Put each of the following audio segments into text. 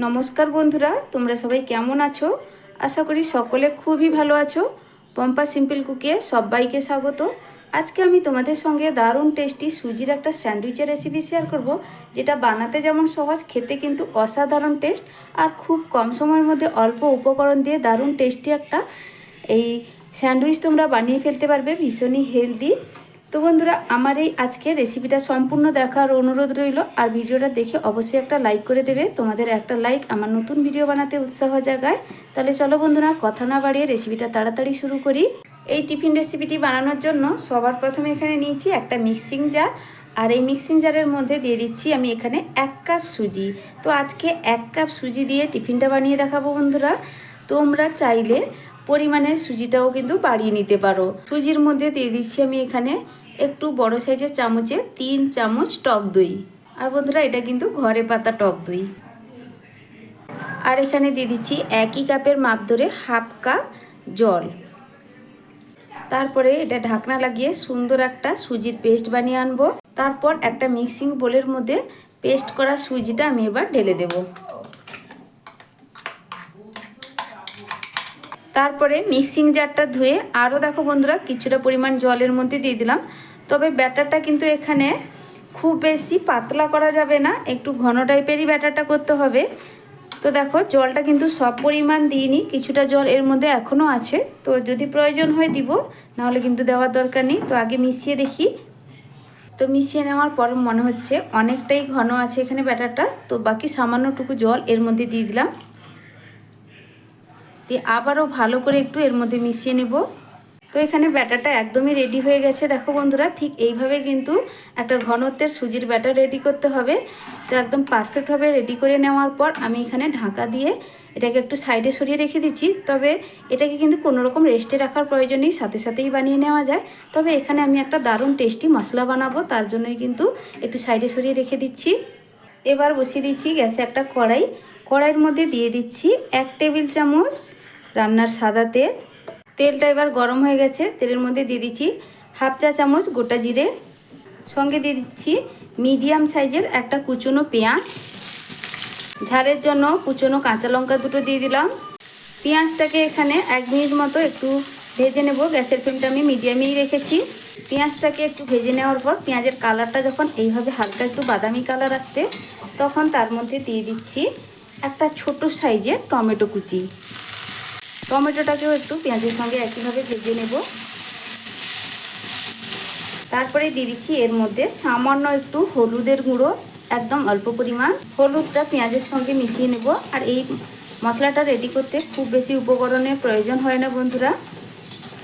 নমস্কার বন্ধুরা, তোমরা সবাই কেমন আছো? আশা করি সকলে খুবই ভালো আছো। পম্পা সিম্পল কুকে সবাইকে স্বাগত। আজকে আমি তোমাদের সঙ্গে দারুণ টেস্টি সুজির একটা স্যান্ডউইচের রেসিপি শেয়ার করব, যেটা বানাতে যেমন সহজ, খেতে কিন্তু অসাধারণ টেস্ট আর খুব কম সময়ের মধ্যে অল্প উপকরণ দিয়ে দারুণ টেস্টি একটা এই স্যান্ডউইচ তোমরা বানিয়ে ফেলতে পারবে ভীষণই হেলদি। তো বন্ধুরা, আমার এই আজকে রেসিপিটা সম্পূর্ণ দেখার অনুরোধ রইল। আর ভিডিওটা দেখে অবশ্যই একটা লাইক করে দেবে। তোমাদের একটা লাইক আমার নতুন ভিডিও বানাতে উৎসাহ জাগায়। তাহলে চলো বন্ধুরা, কথা না বাড়িয়ে রেসিপিটা তাড়াতাড়ি শুরু করি। এই টিফিন রেসিপিটি বানানোর জন্য সবার প্রথমে এখানে নিয়েছি একটা মিক্সিং জার আর এই মিক্সিং জারের মধ্যে দিয়ে দিচ্ছি আমি এখানে এক কাপ সুজি। তো আজকে এক কাপ সুজি দিয়ে টিফিনটা বানিয়ে দেখাবো বন্ধুরা। তোমরা চাইলে পরিমাণে সুজিটাও কিন্তু বাড়িয়ে নিতে পারো। সুজির মধ্যে দিয়ে দিচ্ছি আমি এখানে একটু বড় সাইজের চামচে তিন চামচ টক দই। আর বন্ধুরা, এটা কিন্তু ঘরে পাতা টক দই। আর এখানে দিয়ে দিচ্ছি একই কাপের মাপ ধরে হাফ কাপ জল। তারপরে এটা ঢাকনা লাগিয়ে সুন্দর একটা সুজির পেস্ট বানিয়ে আনব। তারপর একটা মিক্সিং বোলের মধ্যে পেস্ট করা সুজিটা আমি এবার ঢেলে দেবো। তারপরে মিক্সিং জারটা ধুয়ে আরও দেখো বন্ধুরা, কিছুটা পরিমাণ জলের মধ্যে দিয়ে দিলাম। তবে ব্যাটারটা কিন্তু এখানে খুব বেশি পাতলা করা যাবে না, একটু ঘন টাইপেরই ব্যাটারটা করতে হবে। তো দেখো, জলটা কিন্তু সব পরিমাণ দিইনি, কিছুটা জল এর মধ্যে এখনও আছে। তো যদি প্রয়োজন হয় দিব, নাহলে কিন্তু দেওয়ার দরকার নেই। তো আগে মিশিয়ে দেখি। তো মিশিয়ে নেওয়ার পর মনে হচ্ছে অনেকটাই ঘন আছে এখানে ব্যাটারটা। তো বাকি সামান্যটুকু জল এর মধ্যে দিয়ে দিলাম। দিয়ে আবারও ভালো করে একটু এর মধ্যে মিশিয়ে নেব। তো এখানে ব্যাটারটা একদমই রেডি হয়ে গেছে। দেখো বন্ধুরা, ঠিক এইভাবে কিন্তু একটা ঘনত্বের সুজির ব্যাটার রেডি করতে হবে। তো একদম পারফেক্টভাবে রেডি করে নেওয়ার পর আমি এখানে ঢাকা দিয়ে এটাকে একটু সাইডে সরিয়ে রেখে দিচ্ছি। তবে এটাকে কিন্তু কোনো রকম রেস্টে রাখার প্রয়োজন নেই, সাথে সাথেই বানিয়ে নেওয়া যায়। তবে এখানে আমি একটা দারুণ টেস্টি মশলা বানাবো, তার জন্যই কিন্তু একটু সাইডে সরিয়ে রেখে দিচ্ছি। এবার বসিয়ে দিচ্ছি গ্যাসে একটা কড়াই। কড়াইয়ের মধ্যে দিয়ে দিচ্ছি এক টেবিল চামচ রান্নার সাদা তেল তেলটা এবার গরম হয়ে গেছে, তেলের মধ্যে দিয়ে দিচ্ছি হাফ চা চামচ গোটা জিরে, সঙ্গে দিয়ে দিচ্ছি মিডিয়াম সাইজের একটা কুচনো পেঁয়াজ। ঝালের জন্য কুচনো কাঁচা লঙ্কা দুটো দিয়ে দিলাম। পেঁয়াজটাকে এখানে এক মিনিট মতো একটু ভেজে নেব, গ্যাসের ফ্লেমটা আমি মিডিয়ামেই রেখেছি। পেঁয়াজটাকে একটু ভেজে নেওয়ার পর পেঁয়াজের কালারটা যখন এইভাবে হালকা একটু বাদামি কালার আসবে, তখন তার মধ্যে দিয়ে দিচ্ছি একটা ছোট সাইজের টমেটো কুচি। টমেটোটাকেও একটু পেঁয়াজের সঙ্গে একইভাবে ভেজে নেব। তারপরে দিয়ে দিচ্ছি এর মধ্যে সামান্য একটু হলুদের গুঁড়ো, একদম অল্প পরিমাণ। হলুদটা পেঁয়াজের সঙ্গে মিশিয়ে নেব। আর এই মশলাটা রেডি করতে খুব বেশি উপকরণের প্রয়োজন হয় না বন্ধুরা।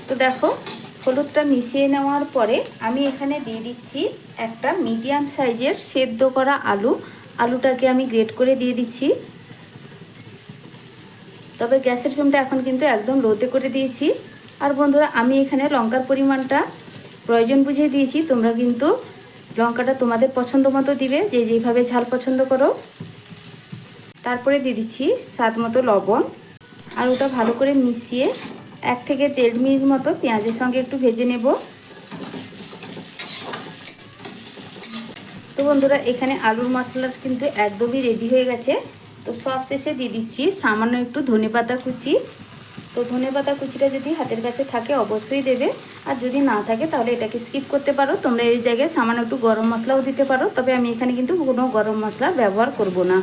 তো দেখো, হলুদটা মিশিয়ে নেওয়ার পরে আমি এখানে দিয়ে দিচ্ছি একটা মিডিয়াম সাইজের সেদ্ধ করা আলু। আলুটাকে আমি গ্রেট করে দিয়ে দিচ্ছি। তবে গ্যাসের ফ্লেমটা এখন কিন্তু একদম লোতে করে দিয়েছি। আর বন্ধুরা, আমি এখানে লঙ্কার পরিমাণটা প্রয়োজন বুঝিয়ে দিয়েছি। তোমরা কিন্তু লঙ্কাটা তোমাদের পছন্দ মতো দিবে, যে যেভাবে ঝাল পছন্দ করো। তারপরে দিয়ে দিচ্ছি স্বাদ মতো লবণ। আর ওটা ভালো করে মিশিয়ে এক থেকে দেড় মিনিট মতো পেঁয়াজের সঙ্গে একটু ভেজে নেব। তো বন্ধুরা, এখানে আলুর মশলা কিন্তু একদমই রেডি হয়ে গেছে। তো সব শেষে দিয়ে দিচ্ছি। সামান্য একটু ধনে পাতা কুচি। তো ধনে পাতা কুচিটা যদি হাতের কাছে থাকে অবশ্যই দেবে। আর যদি না থাকে তাহলে এটাকে স্কিপ করতে পারো। তোমরা এই জায়গায় সামান্য একটু গরম মশলাও দিতে পারো। তবে আমি এখানে কিন্তু কোনো গরম মশলা ব্যবহার করব না।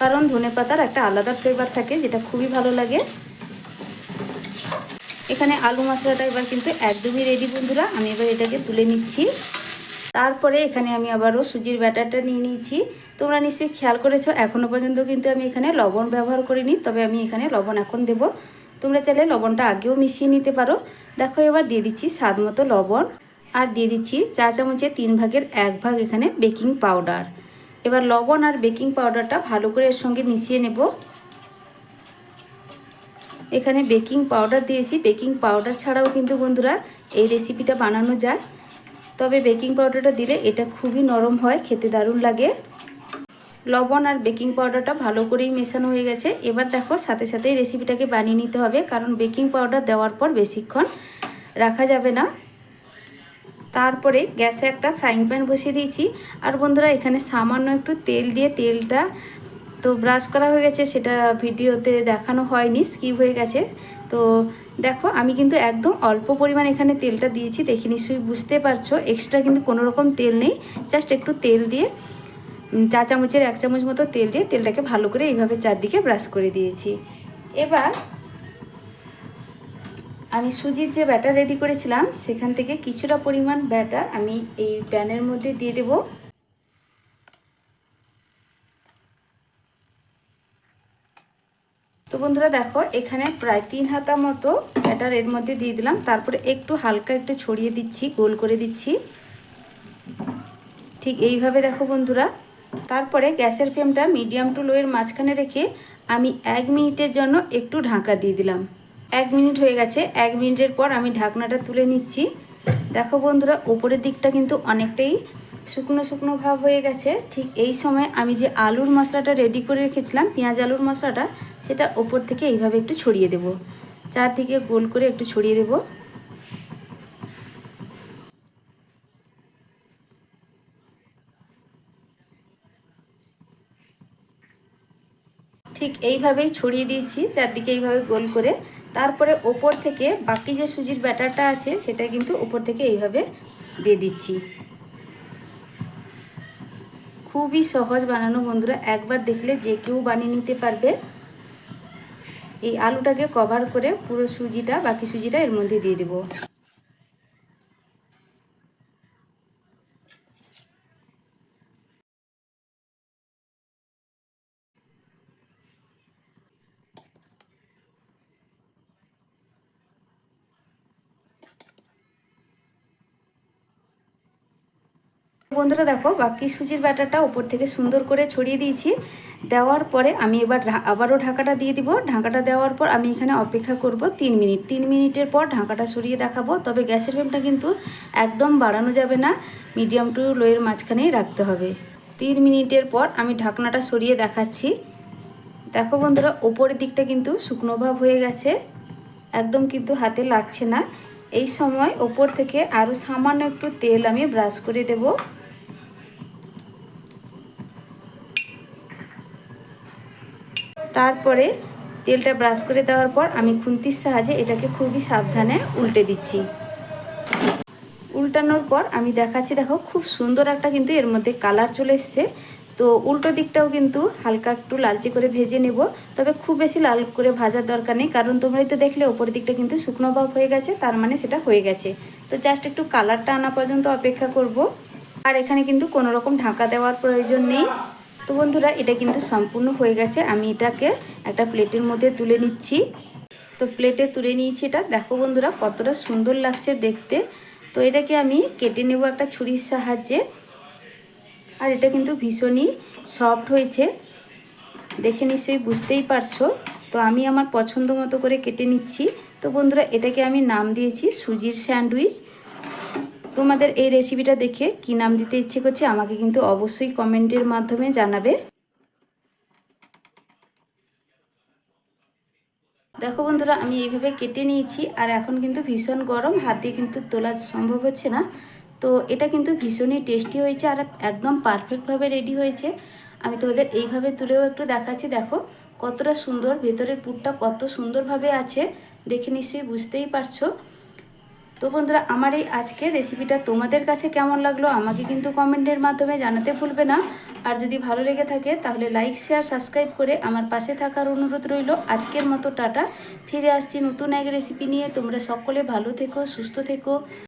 কারণ ধনে পাতার একটা আলাদা ফ্লেভার থাকে, যেটা খুবই ভালো লাগে। এখানে আলু মশলাটা এবার কিন্তু একদমই রেডি বন্ধুরা। আমি এবার এটাকে তুলে নিচ্ছি। তারপরে এখানে আমি আবারও সুজির ব্যাটারটা নিয়ে নিয়েছি। তোমরা নিশ্চয়ই খেয়াল করেছ এখনও পর্যন্ত কিন্তু আমি এখানে লবণ ব্যবহার করিনি, তবে আমি এখানে লবণ এখন দেব। তোমরা চাইলে লবণটা আগেও মিশিয়ে নিতে পারো। দেখো এবার দিয়ে দিচ্ছি স্বাদ মতো লবণ, আর দিয়ে দিচ্ছি চা চামচে তিন ভাগের এক ভাগ এখানে বেকিং পাউডার। এবার লবণ আর বেকিং পাউডারটা ভালো করে এর সঙ্গে মিশিয়ে নেব। এখানে বেকিং পাউডার দিয়েছি। বেকিং পাউডার ছাড়াও কিন্তু বন্ধুরা এই রেসিপিটা বানানো যায়। তবে বেকিং পাউডারটা দিলে এটা খুবই নরম হয়, খেতে দারুণ লাগে। লবণ আর বেকিং পাউডারটা ভালো করেই মেশানো হয়ে গেছে। এবার দেখো, সাথে সাথেই রেসিপিটাকে বানিয়ে নিতে হবে, কারণ বেকিং পাউডার দেওয়ার পর বেশিক্ষণ রাখা যাবে না। তারপরে গ্যাসে একটা ফ্রাইং প্যান বসিয়ে দিয়েছি। আর বন্ধুরা, এখানে সামান্য একটু তেল দিয়ে তেলটা তো ব্রাশ করা হয়ে গেছে, সেটা ভিডিওতে দেখানো হয়নি স্কিপ হয়ে গেছে। তো দেখো, আমি কিন্তু একদম অল্প পরিমাণ এখানে তেলটা দিয়েছি। দেখে নিশ্চয়ই বুঝতে পারছ এক্সট্রা কিন্তু কোনো রকম তেল নেই। জাস্ট একটু তেল দিয়ে চা চামচের এক চামচ মতো তেল দিয়ে তেলটাকে ভালো করে এইভাবে চারদিকে ব্রাশ করে দিয়েছি। এবার, আমি সুজির যে ব্যাটার রেডি করেছিলাম, সেখান থেকে কিছুটা পরিমাণ ব্যাটার আমি এই প্যানের মধ্যে দিয়ে দেবো। তো বন্ধুরা দেখো, এখানে প্রায় তিন হাতা মতো ব্যাটার এর মধ্যে দিয়ে দিলাম। তারপরে একটু হালকা একটু ছড়িয়ে দিচ্ছি, গোল করে দিচ্ছি। ঠিক এইভাবে দেখো বন্ধুরা। তারপরে গ্যাসের ফ্লেমটা মিডিয়াম টু লোয়ের মাঝখানে রেখে আমি এক মিনিটের জন্য একটু ঢাকা দিয়ে দিলাম। এক মিনিট হয়ে গেছে, এক মিনিটের পর আমি ঢাকনাটা তুলে নিচ্ছি। দেখো বন্ধুরা উপরের দিকটা কিন্তু অনেকটাই শুকনো শুকনো ভাব হয়ে গেছে। ঠিক এই সময় আমি যে আলুর মশলাটা রেডি করে রেখেছিলাম, পেঁয়াজ আলুর মশলাটা সেটা ওপর থেকে এইভাবে একটু ছড়িয়ে দেব। চারদিকে গোল করে একটু ছড়িয়ে দেবো। ঠিক এইভাবেই ছড়িয়ে দিয়েছি, চারদিকে এইভাবে গোল করে। তারপরে ওপর থেকে বাকি যে সুজির ব্যাটারটা আছে, সেটা কিন্তু ওপর থেকে এইভাবে দিয়ে দিচ্ছি। খুবই সহজ বানানো বন্ধুরা, একবার দেখলে যে কেউ বানিয়ে নিতে পারবে। এই আলুটাকে কভার করে পুরো সুজিটা, বাকি সুজিটা এর মধ্যে দিয়ে দেবো। বন্ধুরা দেখো, বাকি সুজির ব্যাটারটা উপর থেকে সুন্দর করে ছড়িয়ে দিয়েছি। দেওয়ার পরে আমি এবার আবারও ঢাকাটা দিয়ে দিব। ঢাকাটা দেওয়ার পর আমি এখানে অপেক্ষা করব তিন মিনিট। তিন মিনিটের পর ঢাকাটা সরিয়ে দেখাবো, তবে গ্যাসের ফ্লেমটা কিন্তু একদম বাড়ানো যাবে না, মিডিয়াম টু লোয়ের মাঝখানেই রাখতে হবে। তিন মিনিটের পর আমি ঢাকনাটা সরিয়ে দেখাচ্ছি। দেখো বন্ধুরা, ওপরের দিকটা কিন্তু শুকনো ভাব হয়ে গেছে, একদম কিন্তু হাতে লাগছে না। এই সময় ওপর থেকে আরও সামান্য একটু তেল আমি ব্রাশ করে দেবো। তারপরে তেলটা ব্রাশ করে দেওয়ার পর আমি খুন্তির সাহায্যে এটাকে খুবই সাবধানে উল্টে দিচ্ছি। উল্টানোর পর আমি দেখাচ্ছি, দেখো খুব সুন্দর একটা কিন্তু এর মধ্যে কালার চলে এসছে। তো উল্টো দিকটাও কিন্তু হালকা একটু লালচে করে ভেজে নেব, তবে খুব বেশি লাল করে ভাজার দরকার নেই, কারণ তোমরাই তো দেখলে ওপরের দিকটা কিন্তু শুকনো ভাব হয়ে গেছে, তার মানে সেটা হয়ে গেছে। তো জাস্ট একটু কালারটা আনা পর্যন্ত অপেক্ষা করব। আর এখানে কিন্তু কোনো রকম ঢাকা দেওয়ার প্রয়োজন নেই। তো বন্ধুরা, এটা কিন্তু সম্পূর্ণ হয়ে গেছে। আমি এটাকে একটা প্লেটের মধ্যে তুলে নিচ্ছি। তো প্লেটে তুলে নিয়েছি এটা। দেখো বন্ধুরা, কতটা সুন্দর লাগছে দেখতে। তো এটাকে আমি কেটে নেব একটা ছুরির সাহায্যে। আর এটা কিন্তু ভীষণই সফট হয়েছে। দেখে নিশ্চয়ই বুঝতেই পারছ। তো আমি আমার পছন্দ মতো করে কেটে নিচ্ছি। তো বন্ধুরা, এটাকে আমি নাম দিয়েছি সুজির স্যান্ডউইচ। তোমাদের এই রেসিপিটা দেখে কি নাম দিতে ইচ্ছে করছে আমাকে কিন্তু অবশ্যই কমেন্টের মাধ্যমে জানাবে। দেখো বন্ধুরা, আমি এইভাবে কেটে নিয়েছি আর এখন কিন্তু ভীষণ গরম, হাত দিয়ে কিন্তু তোলা সম্ভব হচ্ছে না। তো এটা কিন্তু ভীষণই টেস্টি হয়েছে আর একদম পারফেক্টভাবে রেডি হয়েছে। আমি তোমাদের এইভাবে তুলেও একটু দেখাচ্ছি। দেখো কতটা সুন্দর, ভেতরের পুরটা কত সুন্দরভাবে আছে, দেখে নিশ্চয়ই বুঝতেই পারছ। তো বন্ধুরা, আমার এই আজকের রেসিপিটা তোমাদের কাছে কেমন লাগল আমাকে কিন্তু কমেন্টের মাধ্যমে জানাতে ভুলবে না। আর যদি ভালো লেগে থাকে, তাহলে লাইক শেয়ার সাবস্ক্রাইব করে আমার পাশে থাকার অনুরোধ রইল। আজকের মতো টাটা। ফিরে আসছি নতুন এক রেসিপি নিয়ে। তোমরা সকলে ভালো থেকো, সুস্থ থেকো।